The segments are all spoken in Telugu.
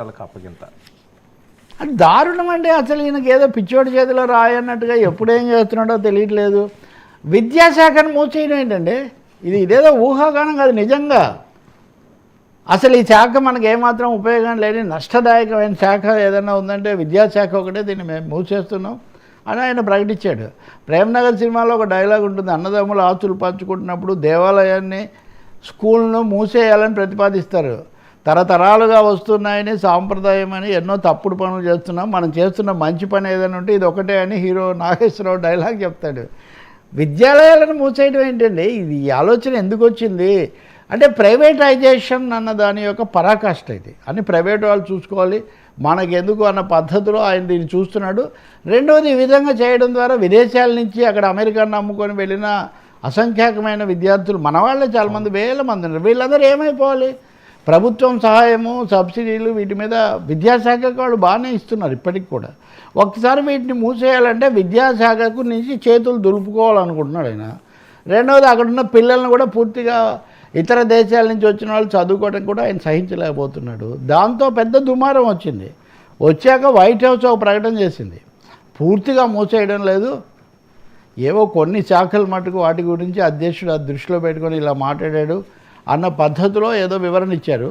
వాళ్ళకి అప్పగింత అది దారుణం అండి అసలు ఈయనకి ఏదో పిచ్చోడి చేతిలో రాయన్నట్టుగా ఎప్పుడేం చేస్తున్నాడో తెలియట్లేదు. విద్యాశాఖను మూసేయడం ఏంటండి? ఇది ఇదేదో ఊహాగానం కాదు నిజంగా. అసలు ఈ శాఖ మనకు ఏమాత్రం ఉపయోగం లేని నష్టదాయకమైన శాఖ ఏదైనా ఉందంటే విద్యాశాఖ ఒకటే దీన్ని మేము మూసేస్తున్నాం అని ఆయన ప్రకటించాడు. ప్రేమనగర్ సినిమాలో ఒక డైలాగ్ ఉంటుంది అన్నదమ్ములు ఆస్తులు పంచుకుంటున్నప్పుడు దేవాలయాన్ని స్కూల్ను మూసేయాలని ప్రతిపాదిస్తారు. తరతరాలుగా వస్తున్నాయని సాంప్రదాయం అని ఎన్నో తప్పుడు పనులు చేస్తున్నాం. మనం చేస్తున్న మంచి పని ఏదైనా ఉంటే ఇది ఒకటే అని హీరో నాగేశ్వరరావు డైలాగ్ చెప్తాడు. విద్యాలయాలను మూసేయడం ఏంటండి? ఇది ఈ ఆలోచన ఎందుకు వచ్చింది? అంటే ప్రైవేటైజేషన్ అన్న దాని యొక్క పరాకాష్ట ఇది. అని ప్రైవేట్ వాళ్ళు చూసుకోవాలి. మనకెందుకు అన్న పద్ధతిలో ఆయన దీన్ని చూస్తున్నాడు. రెండవది ఈ విధంగా చేయడం ద్వారా విదేశాల నుంచి అక్కడ అమెరికాను నమ్ముకొని వెళ్ళిన అసంఖ్యాకమైన విద్యార్థులు మన వాళ్ళే చాలామంది వేల మంది ఉన్నారు. వీళ్ళందరూ ఏమైపోవాలి? ప్రభుత్వం సహాయము సబ్సిడీలు వీటి మీద విద్యాశాఖకు వాళ్ళు బాగానే ఇస్తున్నారు ఇప్పటికి కూడా. ఒకసారి వీటిని మూసేయాలంటే విద్యాశాఖకు నుంచి చేతులు దులుపుకోవాలనుకుంటున్నాడు ఆయన. రెండవది అక్కడున్న పిల్లల్ని కూడా పూర్తిగా ఇతర దేశాల నుంచి వచ్చిన వాళ్ళు చదువుకోవడం కూడా ఆయన సహించలేకపోతున్నాడు. దాంతో పెద్ద దుమారం వచ్చింది. వచ్చాక వైట్ హౌస్ ఒక ప్రకటన చేసింది. పూర్తిగా మూసేయడం లేదు. ఏవో కొన్ని శాఖల మటుకు వాటి గురించి అధ్యక్షుడు ఆ దృష్టిలో పెట్టుకొని ఇలా మాట్లాడాడు. అన్న పద్ధతిలో ఏదో వివరణ ఇచ్చారు.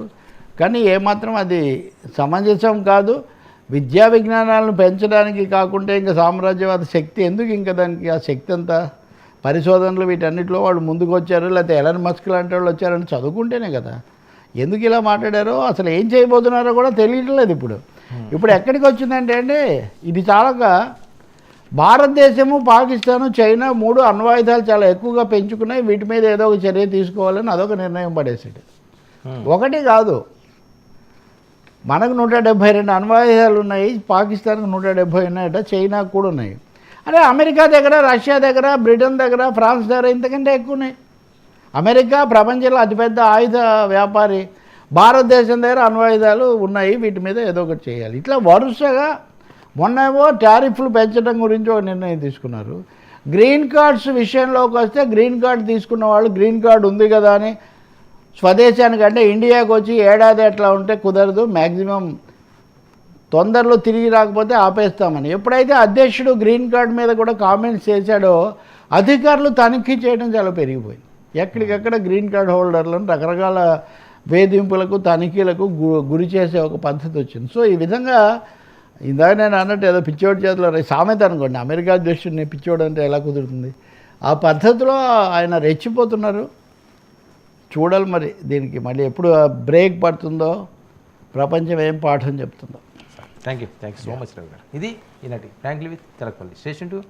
కానీ ఏమాత్రం అది సమంజసం కాదు. విద్యా విజ్ఞానాలను పెంచడానికి కాకుండా ఇంకా సామ్రాజ్యవాద శక్తి ఎందుకు ఇంకా దానికి ఆ శక్తి అంతా? పరిశోధనలు వీటన్నిటిలో వాళ్ళు ముందుకు వచ్చారు లేకపోతే ఎలన్ మస్క్ లాంటి వాళ్ళు వచ్చారని చదువుకుంటేనే కదా. ఎందుకు ఇలా మాట్లాడారో అసలు ఏం చేయబోతున్నారో కూడా తెలియట్లేదు ఇప్పుడు. ఇప్పుడు ఎక్కడికి వచ్చిందంటే అండి ఇది చాలా భారతదేశము పాకిస్తాను చైనా మూడు అణ్వాయుధాలు చాలా ఎక్కువగా పెంచుకున్నాయి. వీటి మీద ఏదో ఒక చర్య తీసుకోవాలని అదొక నిర్ణయం పడేసాడు ఒకటి కాదు మనకు నూట డెబ్భై రెండు అణ్వాయుధాలు ఉన్నాయి పాకిస్తాన్కి నూట డెబ్భై ఉన్నాయట చైనాకు కూడా ఉన్నాయి. అదే అమెరికా దగ్గర రష్యా దగ్గర బ్రిటన్ దగ్గర ఫ్రాన్స్ దగ్గర ఇంతకంటే ఎక్కువ ఉన్నాయి. అమెరికా ప్రపంచంలో అతిపెద్ద ఆయుధ వ్యాపారి భారతదేశం దగ్గర అణ్వాయుధాలు ఉన్నాయి వీటి మీద ఏదో ఒకటి చేయాలి. ఇట్లా వరుసగా మొన్నేమో టారిఫ్లు పెంచడం గురించి ఒక నిర్ణయం తీసుకున్నారు. గ్రీన్ కార్డ్స్ విషయంలోకి వస్తే గ్రీన్ కార్డ్ తీసుకున్న వాళ్ళు గ్రీన్ కార్డ్ ఉంది కదా అని స్వదేశానికి అంటే ఇండియాకి వచ్చి ఏడాది ఎట్లా ఉంటే కుదరదు మ్యాక్సిమం తొందరలో తిరిగి రాకపోతే ఆపేస్తామని. ఎప్పుడైతే అధ్యక్షుడు గ్రీన్ కార్డ్ మీద కూడా కామెంట్స్ చేశాడో అధికారులు తనిఖీ చేయడం చాలా పెరిగిపోయింది. ఎక్కడికెక్కడ గ్రీన్ కార్డ్ హోల్డర్లను రకరకాల వేధింపులకు తనిఖీలకు గు- గురి చేసే ఒక పద్ధతి వచ్చింది. సో ఈ విధంగా ఇందాక నేను అన్నట్టు ఏదో పిచ్చోడి చేతిలో సామెత అనుకోండి. అమెరికా అధ్యక్షుడిని పిచ్చోడు అంటే ఎలా కుదురుతుంది? ఆ పద్ధతిలో ఆయన రెచ్చిపోతున్నారు. చూడాలి మరి దీనికి. మళ్ళీ ఎప్పుడు బ్రేక్ పడుతుందో ప్రపంచం ఏం పాఠం చెప్తుందో. Thank you thank you so much Ravi garu. ఇది ఈనాటి frankly with Telapalli station to